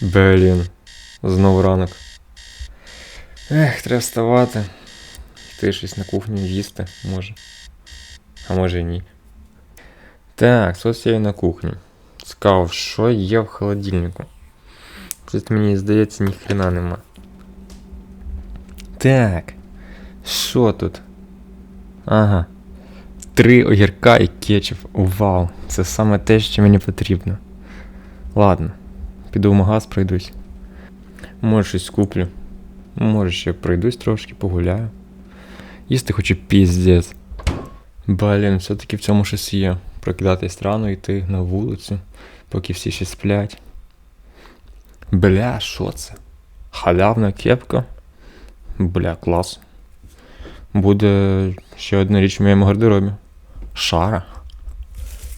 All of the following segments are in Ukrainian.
Блін, знову ранок. Ех, треба вставати. Йти щось на кухню їсти, може. А може і ні. Так, ось на кухні. Цікаво, що є в холодильнику. Щось мені здається, ніхрена нема. Так. Що тут? Ага. Три огірка і кетчуп. Вау, це саме те, що мені потрібно. Ладно, піду в магаз, пройдусь. Може щось куплю. Може ще пройдусь трошки, погуляю. Їсти хочу піздець. Блін, все-таки в цьому щось є. Прокидатись рано, йти на вулицю, поки всі ще сплять. Бля, що це? Халявна кепка. Бля, клас. Буде ще одна річ в моєму гардеробі. Шара.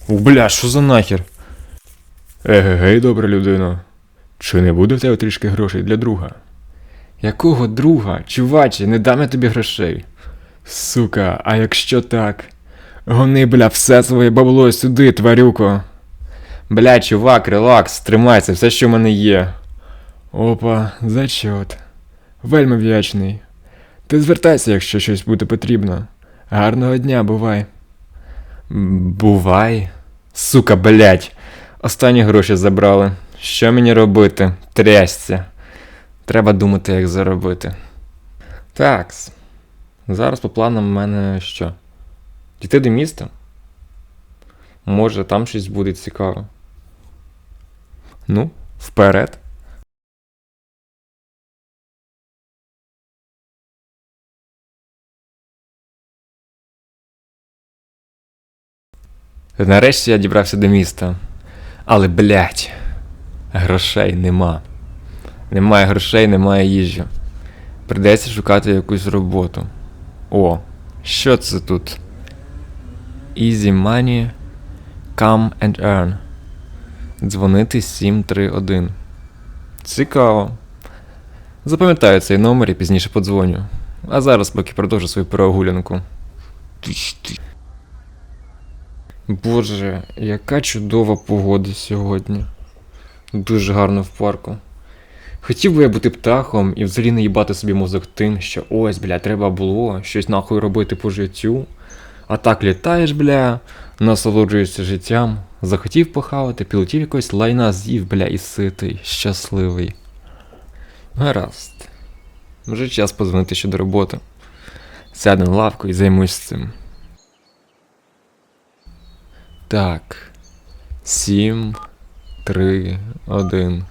Бля, що за нахер? Егегей, добра людина. Чи не буде в тебе трішки грошей для друга? Якого друга? Чуваче, не дам я тобі грошей. Сука, а якщо так? Гони, бля, все своє бабло сюди, тварюко. Бля, чувак, релакс, тримайся, все, що в мене є. Опа, зачот. Вельми вдячний. Ти звертайся, якщо щось буде потрібно. Гарного дня, бувай. Бувай. Сука, блять. Останні гроші забрали. Що мені робити? Трясся. Треба думати, як заробити. Такс. Зараз по планам в мене що? Дійти до міста? Може, там щось буде цікаве. Ну, вперед. Нарешті я дібрався до міста. Але, блядь, грошей нема. Немає грошей, немає їжі. Придеться шукати якусь роботу. О, що це тут? Easy money, come and earn. Дзвонити 731. Цікаво. Запам'ятаю цей номер і пізніше подзвоню. А зараз поки продовжу свою прогулянку. Боже, яка чудова погода сьогодні. Дуже гарно в парку. Хотів би я бути птахом і взагалі не їбати собі мозок тим, що ось, бля, треба було щось нахуй робити по життю. А так літаєш, бля, насолоджуєшся життям, захотів похавати, пілотів якось лайна з'їв, бля, і ситий, щасливий. Гаразд. Вже час позвонити щодо роботи. Сяду на лавку і займусь цим. Так. Сім, три, один.